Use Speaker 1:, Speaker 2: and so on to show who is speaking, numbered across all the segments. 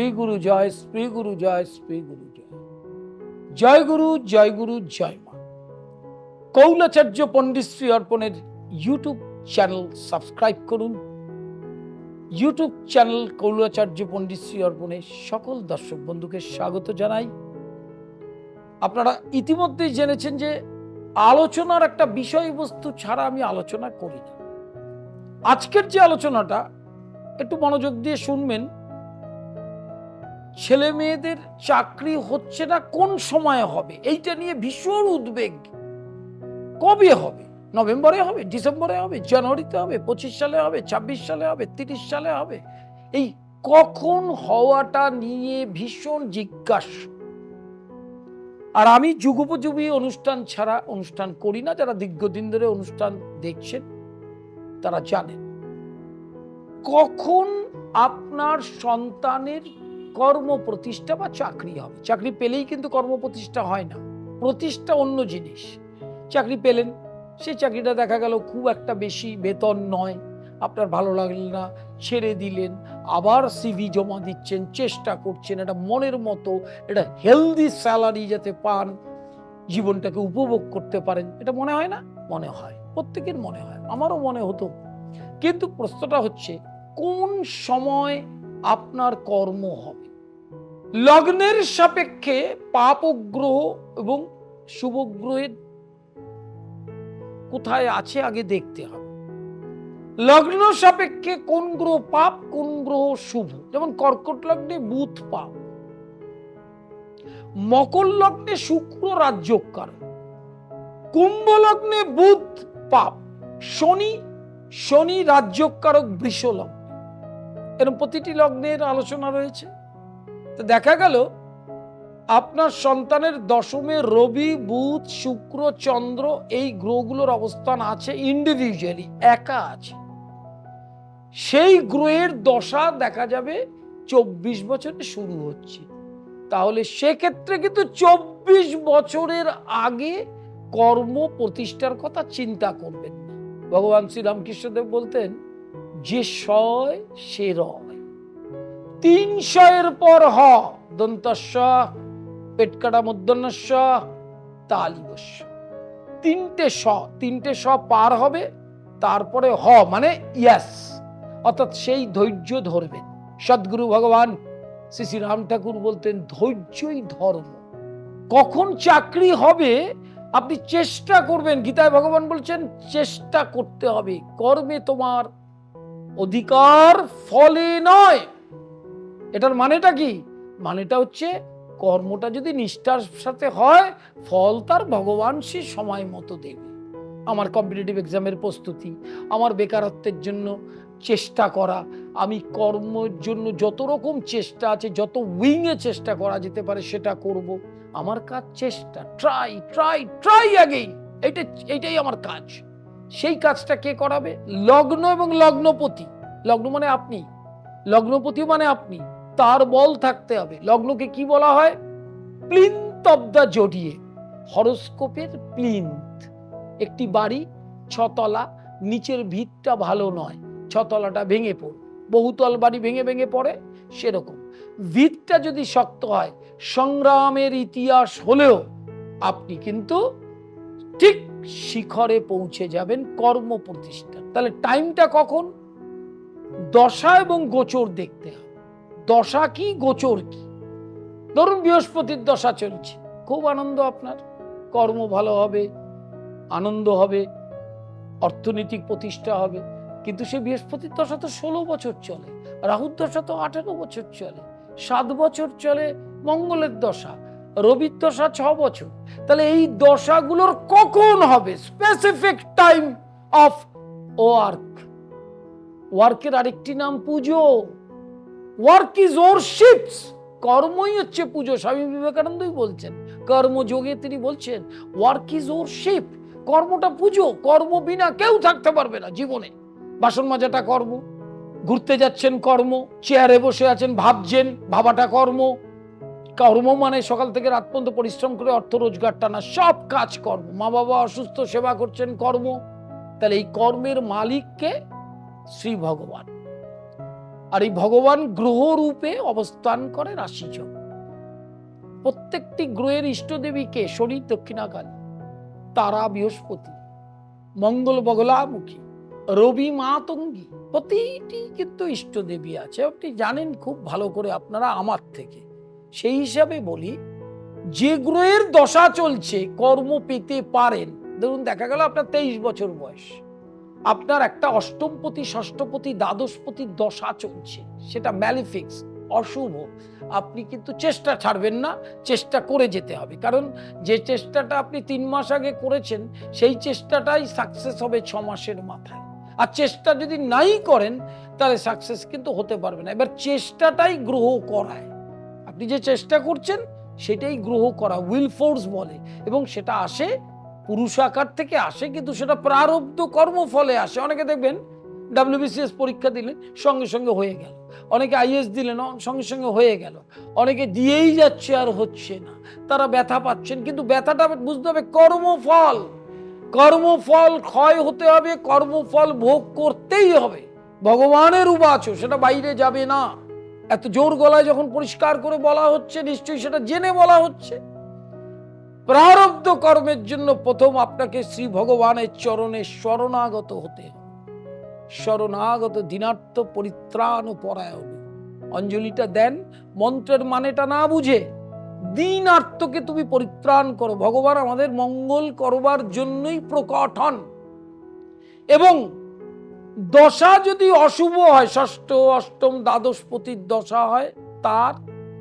Speaker 1: শ্রী গুরু জয়, শ্রী গুরু জয়, শ্রী গুরু জয়। জয় গুরু জয় গুরু, জয় মা। কৌলাচার্য পণ্ডিত শ্রী অর্পণের ইউটিউব চ্যানেল সাবস্ক্রাইব করুন। ইউটিউব চ্যানেল কৌলাচার্য পণ্ডিত শ্রী অর্পণে সকল দর্শক বন্ধুকে স্বাগত জানাই। আপনারা ইতিমধ্যেই জেনেছেন যে আলোচনার একটা বিষয়বস্তু ছাড়া আমি আলোচনা করি না। আজকের যে আলোচনাটা, একটু মনোযোগ দিয়ে শুনবেন। ছেলে মেয়েদের চাকরি হচ্ছে না কোন সময়ে হবে? এইটা নিয়ে ভীষণ উদ্বেগ। কবে হবে? নভেম্বরে হবে, ডিসেম্বরে হবে, জানুয়ারিতে হবে, পঁচিশ সালে হবে, ছাব্বিশ সালে হবে, তিরিশ সালে হবে। এই কখন হওয়াটা নিয়ে ভীষণ জিজ্ঞাসা। আর আমি যুগোপযোগী অনুষ্ঠান ছাড়া অনুষ্ঠান করি না, যারা দীর্ঘদিন ধরে অনুষ্ঠান দেখছেন, তারা জানেন। কখন আপনার সন্তানের কর্ম প্রতিষ্ঠা বা চাকরি হবে। চাকরি পেলেই কিন্তু কর্ম প্রতিষ্ঠা হয় না। প্রতিষ্ঠা অন্য জিনিস। চাকরি পেলেন, সেই চাকরিটা দেখা গেল খুব একটা বেশি বেতন নয়। আপনার ভালো লাগল না, ছেড়ে দিলেন, আবার সিভি জমা দিচ্ছেন, চেষ্টা করছেন এটা মনের মতো এটা হেলদি স্যালারি যাতে পান, জীবনটাকে উপভোগ করতে পারেন। এটা মনে হয় না? মনে হয়। প্রত্যেকের মনে হয়। আমারও মনে হতো। কিন্তু প্রশ্নটা হচ্ছে, কোন সময় আপনার কর্ম হবে। লগ্নের সাপেক্ষে পাপ গ্রহ এবং শুভ গ্রহের কোথায় আছে আগে দেখতে হবে। লগ্ন সাপেক্ষে কোন গ্রহ পাপ, কোন গ্রহ শুভ? যেমন কর্কট লগ্নে বুধ পাপ। মকর লগ্নে শুক্র রাজ্যকার কুম্ভ লগ্নে বুধ পাপ। শনি শনি রাজ্যকারক বৃষ লগ্ন এরকম প্রতিটি লগ্নের আলোচনা রয়েছে। তো দেখা গেল, আপনার সন্তানের দশমে রবি, বুধ, শুক্র, চন্দ্র এই গ্রহগুলোর অবস্থান আছে ইন্ডিভিজুয়ালি একা আছে। সেই গ্রহের দশা দেখা যাবে চব্বিশ বছরে শুরু হচ্ছে। তাহলে সেক্ষেত্রে কিন্তু চব্বিশ বছরের আগে কর্ম প্রতিষ্ঠার কথা চিন্তা করবেন ভগবান শ্রীরামকৃষ্ণদেব বলতেন যে সয়, সে রয়। তিন শয়ের পর হ, দন্তস্ব পেটকাটা মধ্যন্নস্ব তালিবস্য তিনটে স তিনটে স পার হবে, তারপরে হ মানে ইয়াস অর্থাৎ সেই ধৈর্য ধরবেন সদ্গুরু ভগবান শ্রী শ্রী রাম ঠাকুর বলতেন, ধৈর্যই ধর্ম। কখন চাকরি হবে, আপনি চেষ্টা করবেন। গীতায় ভগবান বলছেন, চেষ্টা করতে হবে। কর্মে তোমার অধিকার ফলে নয়। এটার মানেটা কি? মানেটা হচ্ছে কর্মটা যদি নিষ্ঠার সাথে হয়, ফল তার ভগবান সে সময় মতো দেবে। আমার কম্পিটিটিভ এক্সামের প্রস্তুতি, আমার বেকারত্বের জন্য চেষ্টা করা, আমি কর্মের জন্য যত রকম চেষ্টা আছে, যত উইংয়ে চেষ্টা করা যেতে পারে সেটা করব। আমার কাজ চেষ্টা ট্রাই ট্রাই ট্রাই আগেই এইটা, এইটাই আমার কাজ। সেই কাজটা কে করাবে? লগ্ন এবং লগ্নপতি। লগ্ন মানে আপনি। লগ্নপতি মানে আপনি। তার বল থাকতে হবে। লগ্নকে কি বলা হয়? The zodiac. হরস্কোপের প্লিন্থ। একটি বাড়ি, ছতলা, নিচের ভিতটা ভালো নয়। ছতলাটা ভেঙে পড়ে। বহুতল বাড়ি ভেঙে ভেঙে পড়ে, সেরকম। ভিতটা যদি শক্ত হয়, সংগ্রামের ইতিহাস হলেও আপনি কিন্তু ঠিক শিখরে পৌঁছে যাবেন কর্ম প্রতিষ্ঠা তাহলে টাইমটা কখন? দশা এবং গোচর দেখতে হবে। দশা কি, গোচর কি? ধরুন বৃহস্পতির দশা চলছে। খুব আনন্দ আপনার। কর্ম ভালো হবে, আনন্দ হবে, অর্থনৈতিক প্রতিষ্ঠা হবে। কিন্তু সে বৃহস্পতির দশা তো ষোলো বছর চলে। রাহুর দশা তো আঠেরো বছর চলে। সাত বছর চলে মঙ্গলের দশা। রবির ছ বছর। তাহলে এই দশাগুলোর কখন হবে? স্পেসিফিক টাইম অফ ওয়ার্ক ওয়ার্কের আরেকটি নাম পুজো। ওয়ার্ক ইজ ওর শিপস কর্মই হচ্ছে পুজো, স্বামী বিবেকানন্দই বলছেন। কর্মযোগে তিনি বলছেন ওয়ার্ক ইজ ওর শিপ কর্মটা পুজো, কর্ম বিনা কেউ থাকতে পারবে না জীবনে। বাসন মাজাটা কর্ম, ঘুরতে যাচ্ছেন কর্ম, চেয়ারে বসে আছেন, ভাবছেন, ভাবাটা কর্ম কর্ম মানে সকাল থেকে রাত পর্যন্ত পরিশ্রম করে অর্থ রোজগার টানা সব কাজ কর্ম। মা বাবা অসুস্থ, সেবা করছেন, কর্ম। তাহলে এই কর্মের মালিককে শ্রী ভগবান। আর এই ভগবান গ্রহ রূপে অবস্থান করে রাশিচক প্রত্যেকটি গ্রহের ইষ্টদেবীকে শনি, দক্ষিণাকালী, তারা, বৃহস্পতি, মঙ্গল, বগলামুখী, রবি, মাতঙ্গী, প্রতিটি কিন্তু ইষ্টদেবী আছে। আপনি জানেন খুব ভালো করে আপনারা আমার থেকে সেই হিসাবে বলি, যে গ্রহের দশা চলছে, কর্ম পেতে পারেন। ধরুন দেখা গেল আপনার তেইশ বছর বয়স। আপনার একটা অষ্টমপতি, ষষ্ঠপতি দ্বাদশপতির দশা চলছে। সেটা ম্যালিফিক্স অশুভ। আপনি কিন্তু চেষ্টা ছাড়বেন না, চেষ্টা করে যেতে হবে। কারণ যে চেষ্টাটা আপনি তিন মাস আগে করেছেন, সেই চেষ্টাটাই সাকসেস হবে ছ মাসের মাথায়। আর চেষ্টা যদি নাই করেন, তাহলে সাকসেস কিন্তু হতে পারবে না। এবার চেষ্টাটাই গ্রহ করায়। আপনি যে চেষ্টা করছেন, সেটাই গ্রহ করা উইল ফোর্স বলে। এবং সেটা আসে, পুরুষ আকার থেকে আসে, কিন্তু সেটা প্রারব্ধ কর্মফলে আসে। অনেকে দেখবেন ডাব্লিউবিসিএস পরীক্ষা দিলেন, সঙ্গে সঙ্গে হয়ে গেল। অনেকে আইএস দিলেন সঙ্গে সঙ্গে হয়ে গেল। অনেকে দিয়েই যাচ্ছে আর হচ্ছে না। তারা ব্যথা পাচ্ছেন, কিন্তু ব্যথাটা বুঝতে হবে কর্মফল। কর্মফল ক্ষয় হতে হবে, কর্মফল ভোগ করতেই হবে। ভগবানের উবাচ সেটা বাইরে যাবে না। এত জোর গলায় যখন পরিষ্কার করে বলা হচ্ছে, নিশ্চয়ই সেটা জেনে বলা হচ্ছে। প্রারব্ধ কর্মের জন্য প্রথম আপনাকে শ্রী ভগবানের চরণে শরণাগত হতে শরণাগত দিনার্থ পরিত্রাণ ও পরায়ণ অঞ্জলিটা দেন, মন্ত্রের মানেটা না বুঝে দিনার্থকে তুমি পরিত্রাণ করো। ভগবান আমাদের মঙ্গল করবার জন্যই প্রকট হন। এবং দশা যদি অশুভ হয়, ষষ্ঠ, অষ্টম দ্বাদশপতির দশা হয়, তার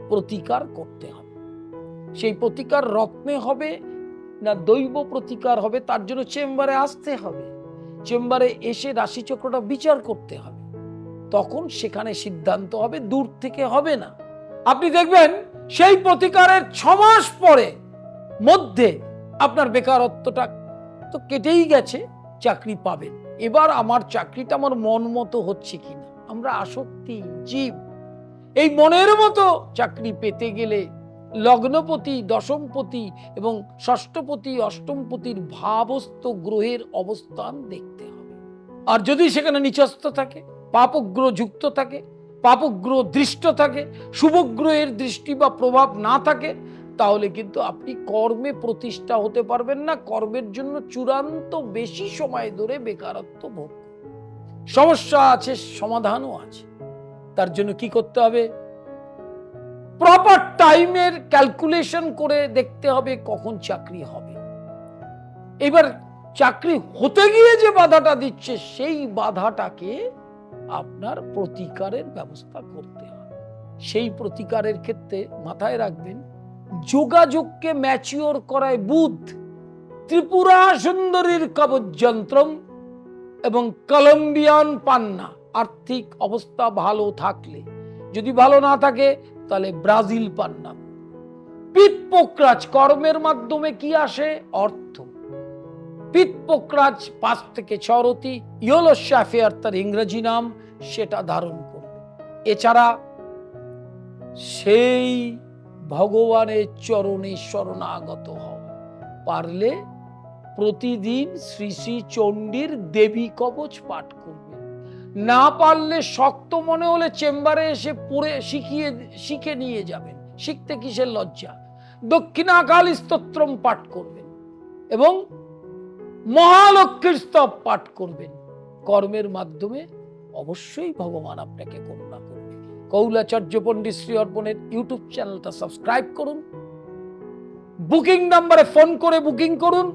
Speaker 1: প্রতিকার করতে হবে। সেই প্রতিকার রত্নে হবে না দৈব প্রতিকার হবে, তার জন্য চেম্বারে আসতে হবে। চেম্বারে এসে রাশিচক্রটা বিচার করতে হবে। তখন সেখানে সিদ্ধান্ত হবে, দূর থেকে হবে না। আপনি দেখবেন, সেই প্রতিকারের ছ মাস পরে মধ্যে আপনার বেকারত্বটা তো কেটেই গেছে, চাকরি পাবেন। এবার আমার চাকরিটা আমার মন মতো হচ্ছে কিনা? আমরা আসক্তি, জীব। এই মনের মতো চাকরি পেতে গেলে লগ্নপতি, দশমপতি এবং ষষ্ঠপতি, অষ্টমপতির ভাবস্থ গ্রহের অবস্থান দেখতে হবে। আর যদি সেখানে নিচস্থ থাকে পাপগ্রহ যুক্ত থাকে পাপগ্রহ দৃষ্ট থাকে, শুভগ্রহের দৃষ্টি বা প্রভাব না থাকে তাহলে কিন্তু আপনি কর্মে প্রতিষ্ঠা হতে পারবেন না। কর্মের জন্য চূড়ান্ত বেশি সময় ধরে বেকারত্ব ভোগ সমস্যা আছে, সমাধানও আছে। তার জন্য কি করতে হবে? প্রপার টাইমের ক্যালকুলেশন করে দেখতে হবে কখন চাকরি হবে। এবার চাকরি হতে গিয়ে যে বাধাটা দিচ্ছে, সেই বাধাটাকে আপনার প্রতিকারের ব্যবস্থা করতে হবে। সেই প্রতিকারের ক্ষেত্রে মাথায় রাখবেন যোগাযোগকে ম্যাচিওর করায় বুধ ত্রিপুরা সুন্দরীর কবযন্ত্রম এবং কলম্বিয়ান পান্না। আর্থিক অবস্থা ভালো থাকলে, যদি ভালো না থাকে, তাহলে ব্রাজিল পান্না। পিত পোকরাজ কর্মের মাধ্যমে কি আসে? অর্থ। পিত পোকরাজ পাঁচ থেকে ছরতি ইয়োলো শ্যাফেয়ার তার ইংরেজি নাম, সেটা ধারণ করবে। এছাড়া সেই ভগবানের চরণে শরণাগত হও। পারলে প্রতিদিন শ্রী শ্রী চণ্ডীর দেবী কবচ পাঠ করবে। না পারলে শক্ত মনে হলে চেম্বারে এসে পড়ে শিখিয়ে, শিখে নিয়ে যাবেন। শিখতে কিসের লজ্জা? দক্ষিণাকাল স্তোত্রম পাঠ করবেন এবং মহালক্ষ্মীর স্তব পাঠ করবেন। কর্মের মাধ্যমে অবশ্যই ভগবান আপনাকে করুণা করবে কৌলাচার্য পণ্ডিত শ্রী অর্পণের ইউটিউব চ্যানেলটা সাবস্ক্রাইব করুন। বুকিং নাম্বারে ফোন করে বুকিং করুন।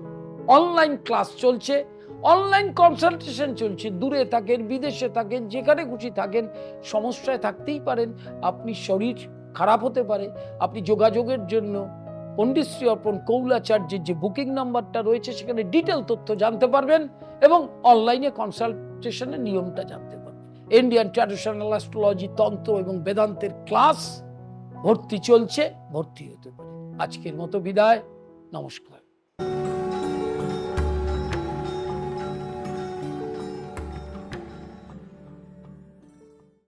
Speaker 1: অনলাইন ক্লাস চলছে। অনলাইন কনসালটেশন চলছে। দূরে থাকেন, বিদেশে থাকেন, যেখানে খুশি থাকেন, সমস্যায় থাকতেই পারেন। আপনি শরীর খারাপ হতে পারে। আপনি যোগাযোগের জন্য পণ্ডিত শ্রী অর্পণ কৌলাচার্যের যে বুকিং নাম্বারটা রয়েছে, সেখানে ডিটেল তথ্য জানতে পারবেন এবং অনলাইনে কনসালটেশনের নিয়মটা জানতে পারবেন। ইন্ডিয়ান ট্র্যাডিশনাল অ্যাস্ট্রোলজি তন্ত্র এবং বেদান্তের ক্লাস ভর্তি চলছে ভর্তি হতে পারে আজকের মতো বিদায় নমস্কার